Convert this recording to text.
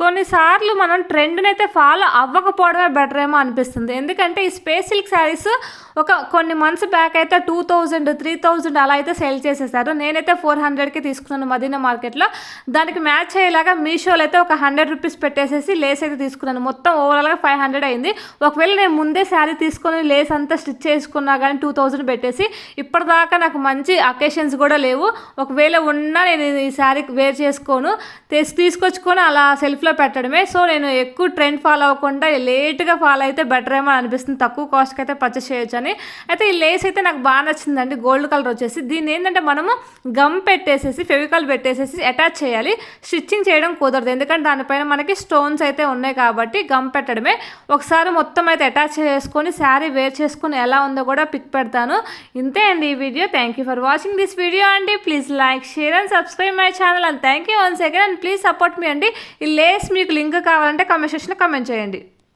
కొన్నిసార్లు మనం ట్రెండ్ని అయితే ఫాలో అవ్వకపోవడమే బెటర్ ఏమో అనిపిస్తుంది. ఎందుకంటే ఈ స్పేస్ సిల్క్ శారీస్ ఒక కొన్ని మంత్స్ బ్యాక్ అయితే టూ థౌజండ్ త్రీ థౌజండ్ అలా అయితే సేల్ చేసేసారు. నేనైతే ఫోర్ హండ్రెడ్కి తీసుకున్నాను మదీనా మార్కెట్లో. దానికి మ్యాచ్ అయ్యేలాగా మీషోలో అయితే ఒక హండ్రెడ్ రూపీస్ పెట్టేసేసి లేస్ అయితే తీసుకున్నాను. మొత్తం ఓవరాల్గా ఫైవ్ హండ్రెడ్ అయింది. ఒకవేళ నేను ముందే శారీ తీసుకొని లేస్ అంతా స్టిచ్ చేసుకున్నా కానీ టూ థౌజండ్ పెట్టేసి ఇప్పటిదాకా నాకు మంచి అకేషన్స్ కూడా లేవు. ఒకవేళ ఉన్నా నేను ఈ శారీ వేర్ చేసుకోను. తెచ్చి తీసుకొచ్చుకొని అలా సెల్ఫ్లో పెట్టడమే. సో నేను ఎక్కువ ట్రెండ్ ఫాలో అవ్వకుండా లేట్గా ఫాలో అయితే బెటర్ ఏమో అనిపిస్తుంది. తక్కువ కాస్ట్కి అయితే పర్చేస్ చేయొచ్చు అని అయితే ఈ లేస్ అయితే నాకు బాగా నచ్చిందండి. గోల్డ్ కలర్ వచ్చేసి. దీన్ని ఏంటంటే మనము గమ్ పెట్టేసేసి ఫెవికాల్ పెట్టేసేసి అటాచ్ చేయాలి. స్టిచ్చింగ్ చేయడం కుదరదు. ఎందుకంటే దానిపైన మనకి స్టోన్స్ అయితే ఉన్నాయి కాబట్టి గమ్ పెట్టడమే. ఒకసారి మొత్తం అయితే అటాచ్ చేసుకొని శారీ వేర్ చేసుకొని ఎలా ఉందో కూడా పిక్ పెడతాను. ఇంతే అండి ఈ video thank you for watching this video అండి. Please like share and subscribe my channel and thank you once again and please support మీ అండి. ఈ లేస్ మీకు లింక్ కావాలంటే కామెంట్ సెక్షన్లో కామెంట్ చేయండి.